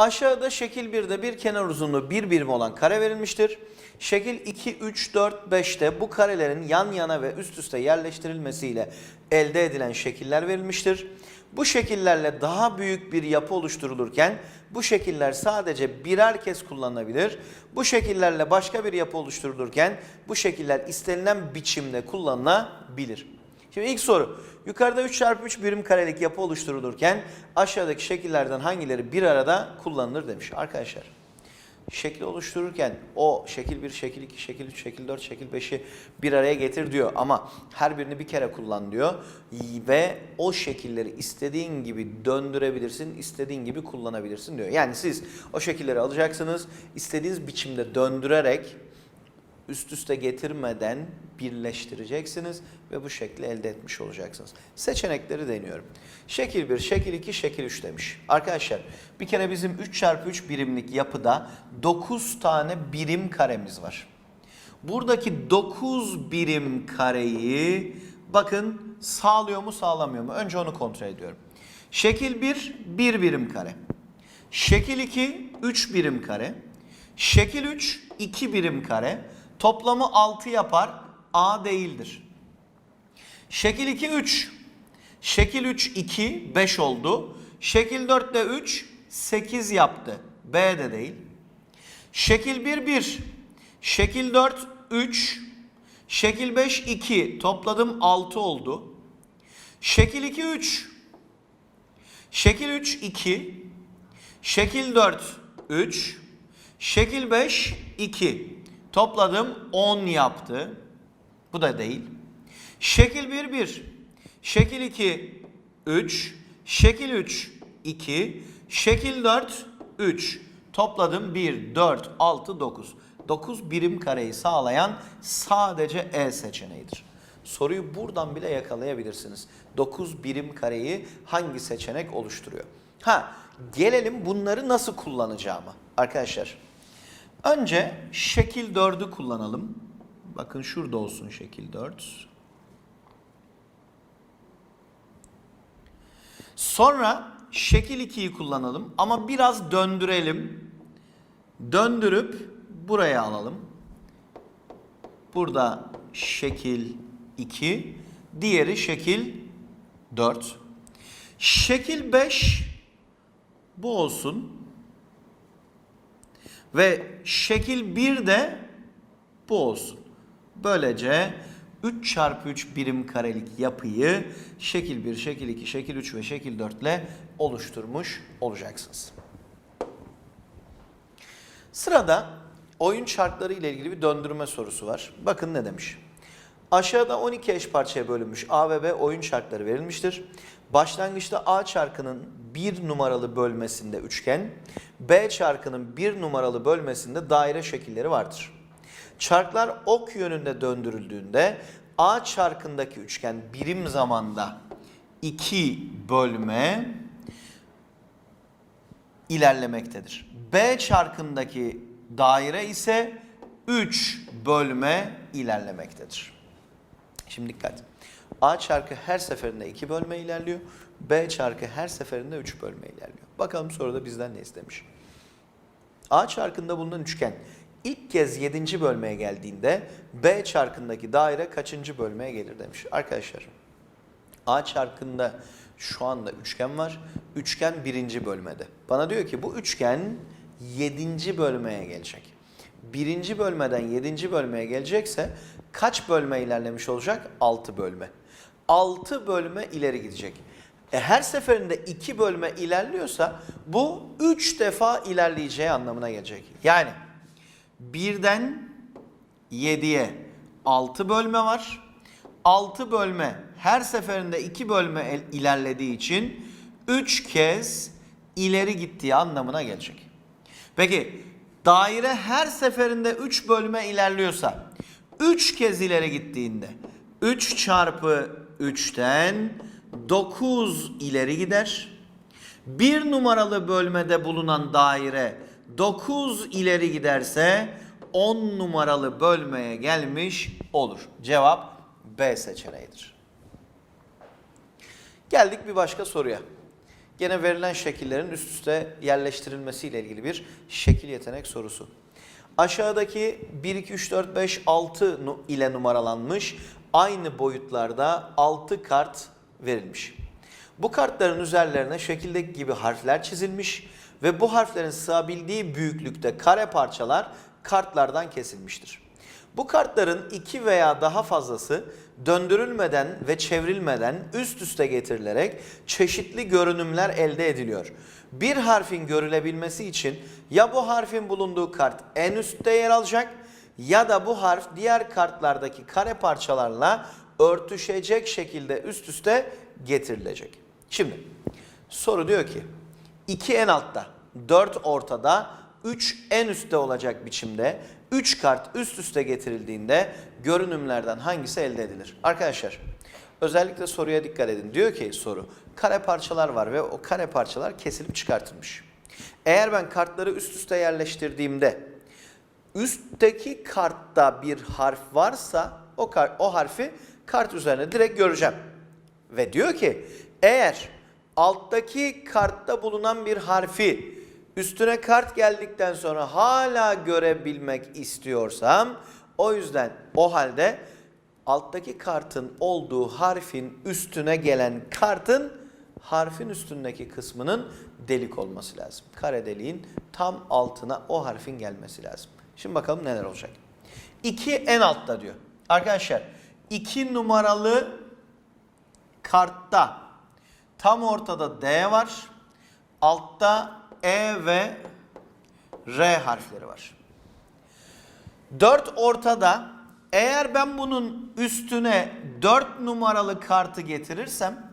Aşağıda şekil 1'de bir kenar uzunluğu 1 birim olan kare verilmiştir. Şekil 2, 3, 4, 5'te bu karelerin yan yana ve üst üste yerleştirilmesiyle elde edilen şekiller verilmiştir. Bu şekillerle daha büyük bir yapı oluşturulurken bu şekiller sadece birer kez kullanılabilir. Bu şekillerle başka bir yapı oluşturulurken bu şekiller istenilen biçimde kullanılabilir. Şimdi ilk soru. Yukarıda 3 çarpı 3 birim karelik yapı oluşturulurken aşağıdaki şekillerden hangileri bir arada kullanılır demiş. Arkadaşlar şekli oluştururken o şekil 1, şekil 2, şekil 3, şekil 4, şekil 5'i bir araya getir diyor. Ama her birini bir kere kullan diyor. Ve o şekilleri istediğin gibi döndürebilirsin, istediğin gibi kullanabilirsin diyor. Yani siz o şekilleri alacaksınız, istediğiniz biçimde döndürerek üst üste getirmeden birleştireceksiniz ve bu şekli elde etmiş olacaksınız. Seçenekleri deniyorum. Şekil 1, şekil 2, şekil 3 demiş. Arkadaşlar bir kere bizim 3 çarpı 3 birimlik yapıda 9 tane birim karemiz var. Buradaki 9 birim kareyi bakın sağlıyor mu sağlamıyor mu? Önce onu kontrol ediyorum. Şekil 1, 1 birim kare. Şekil 2, 3 birim kare. Şekil 3, 2 birim kare. Toplamı 6 yapar. A değildir. Şekil 2, 3. Şekil 3, 2, 5 oldu. Şekil 4 de 3, 8 yaptı. B de değil. Şekil 1, 1. Şekil 4, 3. Şekil 5, 2. Topladım 6 oldu. Şekil 2, 3. Şekil 3, 2. Şekil 4, 3. Şekil 5, 2. Topladım 10 yaptı. Bu da değil. Şekil 1, 1. Şekil 2, 3. Şekil 3, 2. Şekil 4, 3. Topladım 1, 4, 6, 9. 9 birim kareyi sağlayan sadece E seçeneğidir. Soruyu buradan bile yakalayabilirsiniz. 9 birim kareyi hangi seçenek oluşturuyor? Ha, gelelim bunları nasıl kullanacağımı. Arkadaşlar, önce şekil 4'ü kullanalım. Bakın şurada olsun şekil 4. Sonra şekil 2'yi kullanalım ama biraz döndürelim. Döndürüp buraya alalım. Burada şekil 2, diğeri şekil 4. Şekil 5 bu olsun. Ve şekil 1 de bu olsun. Böylece 3 çarpı 3 birim karelik yapıyı şekil 1, şekil 2, şekil 3 ve şekil 4 ile oluşturmuş olacaksınız. Sırada oyun şartları ile ilgili bir döndürme sorusu var. Bakın ne demiş. Aşağıda 12 eş parçaya bölünmüş A ve B oyun şartları verilmiştir. Başlangıçta A çarkının 1 numaralı bölmesinde üçgen, B çarkının 1 numaralı bölmesinde daire şekilleri vardır. Çarklar ok yönünde döndürüldüğünde A çarkındaki üçgen birim zamanda 2 bölme ilerlemektedir. B çarkındaki daire ise 3 bölme ilerlemektedir. Şimdi dikkat. A çarkı her seferinde 2 bölme ilerliyor. B çarkı her seferinde 3 bölme ilerliyor. Bakalım soruda bizden ne istemiş. A çarkında bulunan üçgen ilk kez 7. bölmeye geldiğinde B çarkındaki daire kaçıncı bölmeye gelir demiş. Arkadaşlar A çarkında şu anda üçgen var. Üçgen birinci bölmede. Bana diyor ki bu üçgen 7. bölmeye gelecek. Birinci bölmeden 7. bölmeye gelecekse kaç bölme ilerlemiş olacak? 6 bölme. 6 bölme ileri gidecek. E her seferinde 2 bölme ilerliyorsa bu 3 defa ilerleyeceği anlamına gelecek. Yani birden 7'ye 6 bölme var. 6 bölme her seferinde 2 bölme ilerlediği için 3 kez ileri gittiği anlamına gelecek. Peki daire her seferinde 3 bölme ilerliyorsa 3 kez ileri gittiğinde 3 çarpı 3'ten 9 ileri gider. 1 numaralı bölmede bulunan daire 9 ileri giderse 10 numaralı bölmeye gelmiş olur. Cevap B seçeneğidir. Geldik bir başka soruya. Gene verilen şekillerin üst üste yerleştirilmesiyle ilgili bir şekil yetenek sorusu. Aşağıdaki 1, 2, 3, 4, 5, 6 nu- ile numaralanmış aynı boyutlarda 6 kart verilmiş. Bu kartların üzerlerine şekildeki gibi harfler çizilmiş ve bu harflerin sığabildiği büyüklükte kare parçalar kartlardan kesilmiştir. Bu kartların iki veya daha fazlası döndürülmeden ve çevrilmeden üst üste getirilerek çeşitli görünümler elde ediliyor. Bir harfin görülebilmesi için ya bu harfin bulunduğu kart en üstte yer alacak ya da bu harf diğer kartlardaki kare parçalarla örtüşecek şekilde üst üste getirilecek. Şimdi soru diyor ki 2 en altta, 4 ortada, 3 en üstte olacak biçimde 3 kart üst üste getirildiğinde görünümlerden hangisi elde edilir? Arkadaşlar özellikle soruya dikkat edin. Diyor ki soru kare parçalar var ve o kare parçalar kesilip çıkartılmış. Eğer ben kartları üst üste yerleştirdiğimde üstteki kartta bir harf varsa o, kar- o harfi kart üzerine direkt göreceğim. Ve diyor ki eğer alttaki kartta bulunan bir harfi üstüne kart geldikten sonra hala görebilmek istiyorsam o yüzden o halde alttaki kartın olduğu harfin üstüne gelen kartın harfin üstündeki kısmının delik olması lazım. Kare deliğin tam altına o harfin gelmesi lazım. Şimdi bakalım neler olacak. 2 en altta diyor. Arkadaşlar 2 numaralı kartta tam ortada D var. Altta E ve R harfleri var. 4 ortada. Eğer ben bunun üstüne 4 numaralı kartı getirirsem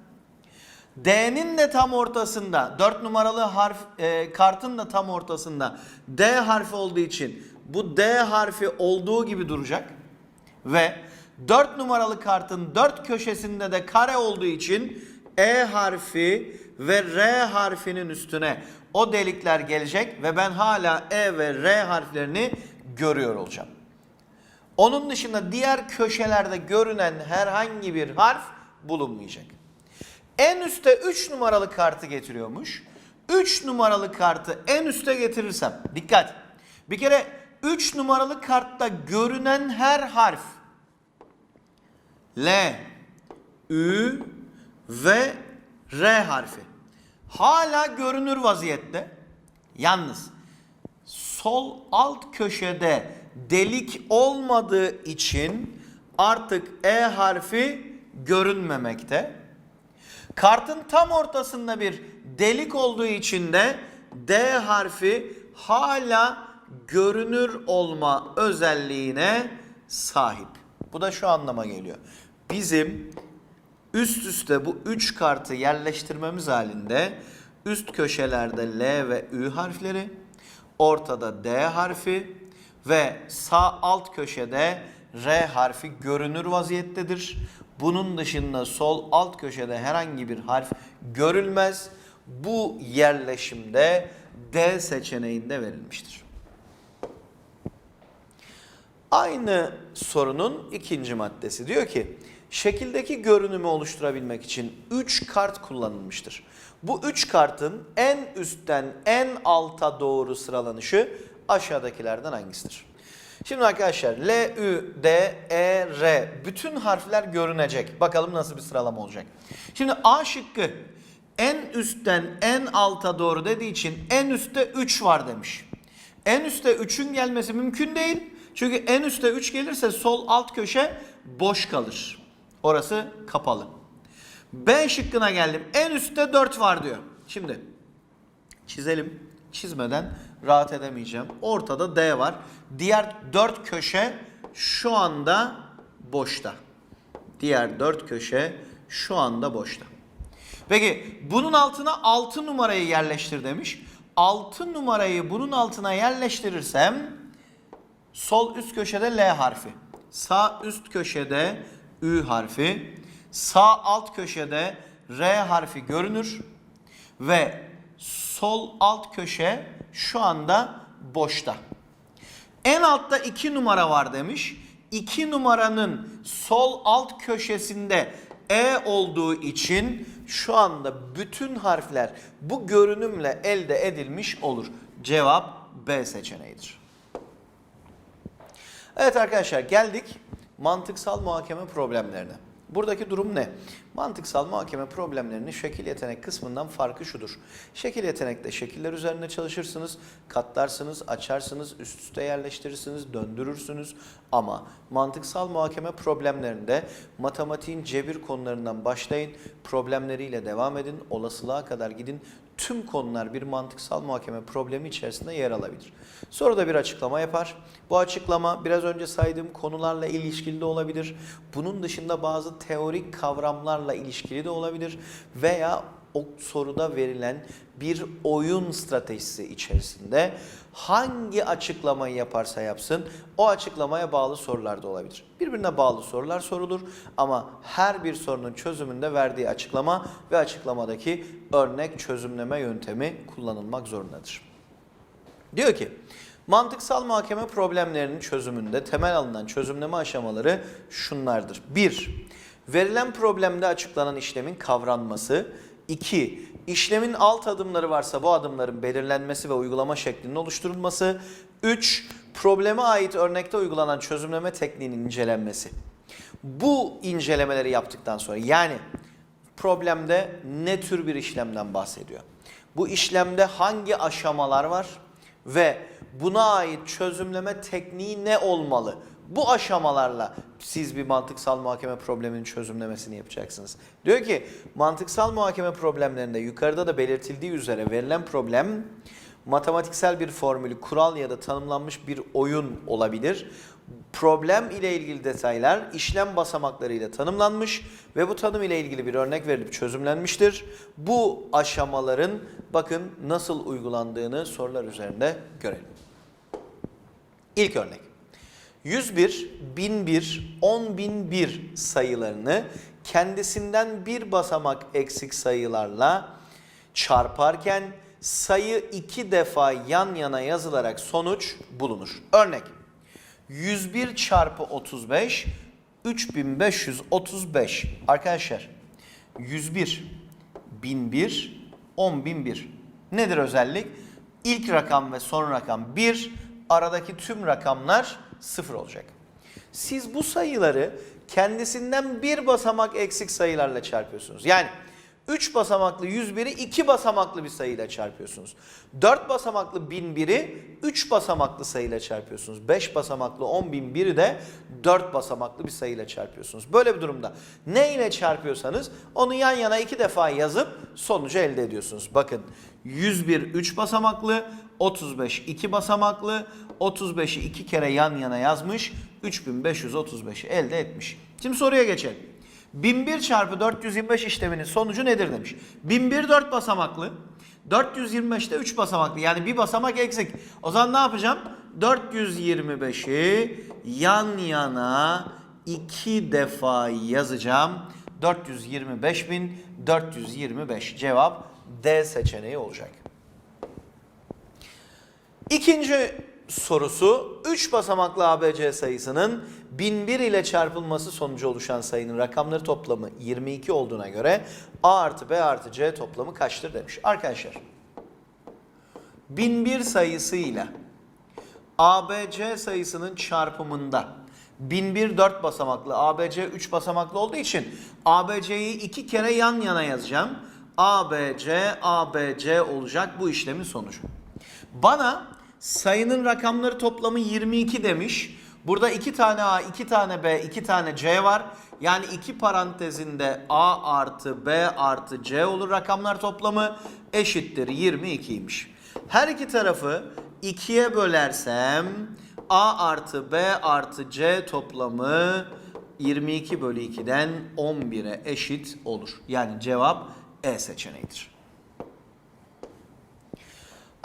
D'nin de tam ortasında 4 numaralı harf e, kartın da tam ortasında D harfi olduğu için bu D harfi olduğu gibi duracak ve 4 numaralı kartın 4 köşesinde de kare olduğu için E harfi ve R harfinin üstüne o delikler gelecek ve ben hala E ve R harflerini görüyor olacağım. Onun dışında diğer köşelerde görünen herhangi bir harf bulunmayacak. En üste 3 numaralı kartı getiriyormuş. 3 numaralı kartı en üste getirirsem dikkat. Bir kere 3 numaralı kartta görünen her harf L, Ü ve R harfi hala görünür vaziyette. Yalnız sol alt köşede delik olmadığı için artık E harfi görünmemekte. Kartın tam ortasında bir delik olduğu için de D harfi hala görünür olma özelliğine sahip. Bu da şu anlama geliyor. Bizim üst üste bu üç kartı yerleştirmemiz halinde üst köşelerde L ve Ü harfleri, ortada D harfi ve sağ alt köşede R harfi görünür vaziyettedir. Bunun dışında sol alt köşede herhangi bir harf görülmez. Bu yerleşimde D seçeneğinde verilmiştir. Aynı sorunun ikinci maddesi diyor ki şekildeki görünümü oluşturabilmek için 3 kart kullanılmıştır. Bu 3 kartın en üstten en alta doğru sıralanışı aşağıdakilerden hangisidir? Şimdi arkadaşlar L, Ü, D, E, R bütün harfler görünecek. Bakalım nasıl bir sıralama olacak. Şimdi A şıkkı en üstten en alta doğru dediği için en üstte 3 var demiş. En üste 3'ün gelmesi mümkün değil. Çünkü en üste 3 gelirse sol alt köşe boş kalır. Orası kapalı. B şıkkına geldim. En üstte 4 var diyor. Şimdi çizelim. Çizmeden rahat edemeyeceğim. Ortada D var. Diğer 4 köşe şu anda boşta. Diğer 4 köşe şu anda boşta. Peki bunun altına 6 numarayı yerleştir demiş. 6 numarayı bunun altına yerleştirirsem sol üst köşede L harfi. Sağ üst köşede Ü harfi. Sağ alt köşede R harfi görünür. Ve sol alt köşe şu anda boşta. En altta 2 numara var demiş. 2 numaranın sol alt köşesinde E olduğu için şu anda bütün harfler bu görünümle elde edilmiş olur. Cevap B seçeneğidir. Evet arkadaşlar geldik mantıksal muhakeme problemlerine. Buradaki durum ne? Mantıksal muhakeme problemlerinin şekil yetenek kısmından farkı şudur. Şekil yetenekte şekiller üzerinde çalışırsınız, katlarsınız, açarsınız, üst üste yerleştirirsiniz, döndürürsünüz. Ama mantıksal muhakeme problemlerinde matematiğin cebir konularından başlayın, problemleriyle devam edin, olasılığa kadar gidin. Tüm konular bir mantıksal muhakeme problemi içerisinde yer alabilir. Sonra da bir açıklama yapar. Bu açıklama biraz önce saydığım konularla ilişkili de olabilir. Bunun dışında bazı teorik kavramlarla ilişkili de olabilir. Veya o soruda verilen bir oyun stratejisi içerisinde hangi açıklamayı yaparsa yapsın o açıklamaya bağlı sorular da olabilir. Birbirine bağlı sorular sorulur ama her bir sorunun çözümünde verdiği açıklama ve açıklamadaki örnek çözümleme yöntemi kullanılmak zorundadır. Diyor ki mantıksal muhakeme problemlerinin çözümünde temel alınan çözümleme aşamaları şunlardır. 1. Verilen problemde açıklanan işlemin kavranması. 2. İşlemin alt adımları varsa bu adımların belirlenmesi ve uygulama şeklinin oluşturulması. 3. Probleme ait örnekte uygulanan çözümleme tekniğinin incelenmesi. Bu incelemeleri yaptıktan sonra yani problemde ne tür bir işlemden bahsediyor? Bu işlemde hangi aşamalar var ve buna ait çözümleme tekniği ne olmalı? Bu aşamalarla siz bir mantıksal muhakeme probleminin çözümlemesini yapacaksınız. Diyor ki mantıksal muhakeme problemlerinde yukarıda da belirtildiği üzere verilen problem matematiksel bir formülü, kural ya da tanımlanmış bir oyun olabilir. Problem ile ilgili detaylar işlem basamaklarıyla tanımlanmış ve bu tanım ile ilgili bir örnek verilip çözümlenmiştir. Bu aşamaların bakın nasıl uygulandığını sorular üzerinde görelim. İlk örnek. 101, 1001, 10001 sayılarını kendisinden bir basamak eksik sayılarla çarparken sayı iki defa yan yana yazılarak sonuç bulunur. Örnek 101 çarpı 35 3535. Arkadaşlar 101, 1001, 10001. Nedir özellik? İlk rakam ve son rakam 1, aradaki tüm rakamlar 0 olacak. Siz bu sayıları kendisinden bir basamak eksik sayılarla çarpıyorsunuz. Yani 3 basamaklı 101'i 2 basamaklı bir sayıyla çarpıyorsunuz. 4 basamaklı 1001'i 3 basamaklı sayıyla çarpıyorsunuz. 5 basamaklı 10.001'i de 4 basamaklı bir sayıyla çarpıyorsunuz. Böyle bir durumda ne ile çarpıyorsanız onu yan yana 2 defa yazıp sonucu elde ediyorsunuz. Bakın 101 3 basamaklı, 35 2 basamaklı, 35'i 2 kere yan yana yazmış, 3535'i elde etmiş. Şimdi soruya geçelim. 1001 çarpı 425 işleminin sonucu nedir demiş. 1001 4 basamaklı. 425 de 3 basamaklı. Yani bir basamak eksik. O zaman ne yapacağım? 425'i yan yana 2 defa yazacağım. 425.425 cevap D seçeneği olacak. İkinci sorusu 3 basamaklı ABC sayısının 1001 ile çarpılması sonucu oluşan sayının rakamları toplamı 22 olduğuna göre A artı B artı C toplamı kaçtır demiş. Arkadaşlar 1001 sayısıyla ABC sayısının çarpımında 1001 4 basamaklı, ABC 3 basamaklı olduğu için ABC'yi iki kere yan yana yazacağım. ABC, ABC olacak bu işlemin sonucu. Bana sayının rakamları toplamı 22 demiş. Burada 2 tane A, 2 tane B, 2 tane C var. Yani iki parantezinde A artı B artı C olur rakamlar toplamı eşittir 22'ymiş. Her iki tarafı 2'ye bölersem A artı B artı C toplamı 22 bölü 2'den 11'e eşit olur. Yani cevap E seçeneğidir.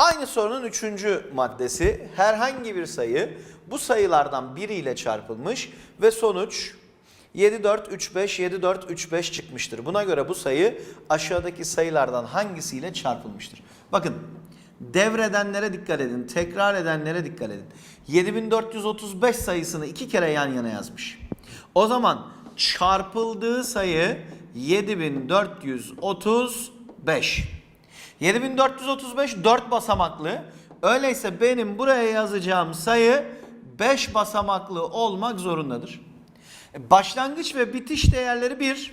Aynı sorunun üçüncü maddesi herhangi bir sayı bu sayılardan biriyle çarpılmış ve sonuç 7 4 3 5 7 4 3 5 çıkmıştır. Buna göre bu sayı aşağıdaki sayılardan hangisiyle çarpılmıştır? Bakın devredenlere dikkat edin, tekrar edenlere dikkat edin. 7435 sayısını iki kere yan yana yazmış. O zaman çarpıldığı sayı 7435. 7435 4 basamaklı. Öyleyse benim buraya yazacağım sayı 5 basamaklı olmak zorundadır. E, Başlangıç ve bitiş değerleri 1.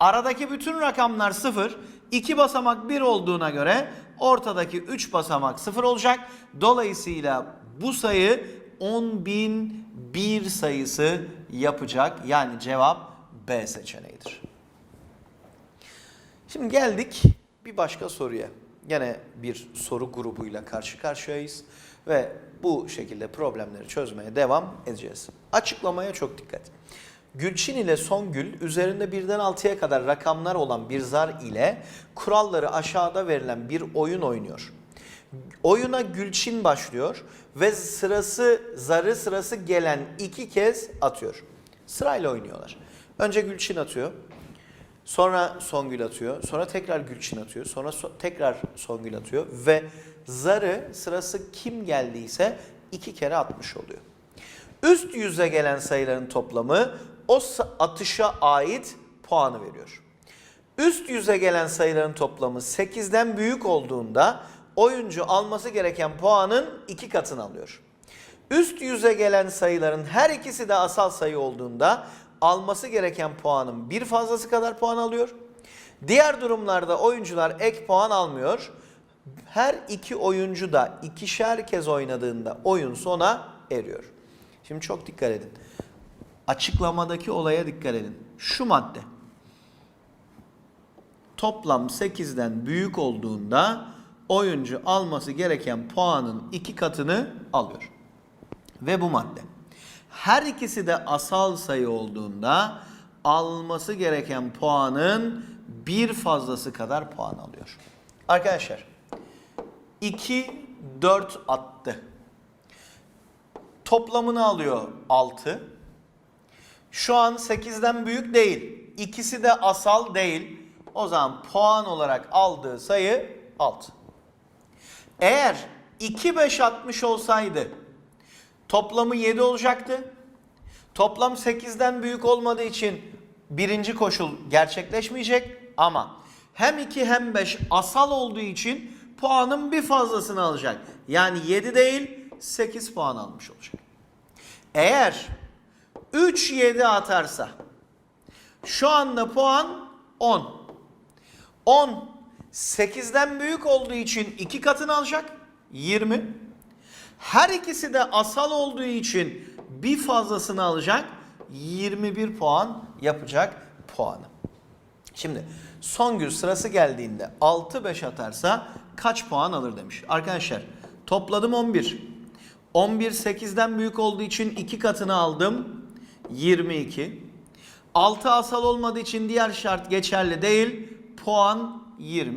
Aradaki bütün rakamlar 0. 2 basamak 1 olduğuna göre ortadaki 3 basamak 0 olacak. Dolayısıyla bu sayı 10.001 sayısı yapacak. Yani cevap B seçeneğidir. Şimdi geldik bir başka soruya. Gene bir soru grubuyla karşı karşıyayız ve bu şekilde problemleri çözmeye devam edeceğiz. Açıklamaya çok dikkat. Gülçin ile Songül üzerinde birden 6'ya kadar rakamlar olan bir zar ile kuralları aşağıda verilen bir oyun oynuyor. Oyuna Gülçin başlıyor ve sırası zarı sırası gelen iki kez atıyor. Sırayla oynuyorlar. Önce Gülçin atıyor. Sonra Songül atıyor. Sonra tekrar Gülçin atıyor. Sonra so- tekrar Songül atıyor. Ve zarı sırası kim geldiyse iki kere atmış oluyor. Üst yüze gelen sayıların toplamı o atışa ait puanı veriyor. Üst yüze gelen sayıların toplamı 8'den büyük olduğunda oyuncu alması gereken puanın iki katını alıyor. Üst yüze gelen sayıların her ikisi de asal sayı olduğunda alması gereken puanın bir fazlası kadar puan alıyor. Diğer durumlarda oyuncular ek puan almıyor. Her iki oyuncu da ikişer kez oynadığında oyun sona eriyor. Şimdi çok dikkat edin. Açıklamadaki olaya dikkat edin. Şu madde toplam 8'den büyük olduğunda oyuncu alması gereken puanın iki katını alıyor. Ve bu madde. Her ikisi de asal sayı olduğunda alması gereken puanın bir fazlası kadar puan alıyor. Arkadaşlar 2 4 attı. Toplamını alıyor 6. Şu an 8'den büyük değil. İkisi de asal değil. O zaman puan olarak aldığı sayı 6. Eğer 2 5 atmış olsaydı toplamı 7 olacaktı. Toplam 8'den büyük olmadığı için birinci koşul gerçekleşmeyecek ama hem 2 hem 5 asal olduğu için puanın bir fazlasını alacak. Yani 7 değil 8 puan almış olacak. Eğer 3 7 atarsa şu anda puan 10. 10 8'den büyük olduğu için 2 katını alacak 20. Her ikisi de asal olduğu için bir fazlasını alacak 21 puan yapacak puanı. Şimdi Songül sırası geldiğinde 6-5 atarsa kaç puan alır demiş. Arkadaşlar topladım 11. 11 8'den büyük olduğu için 2 katını aldım. 22. 6 asal olmadığı için diğer şart geçerli değil. Puan 20.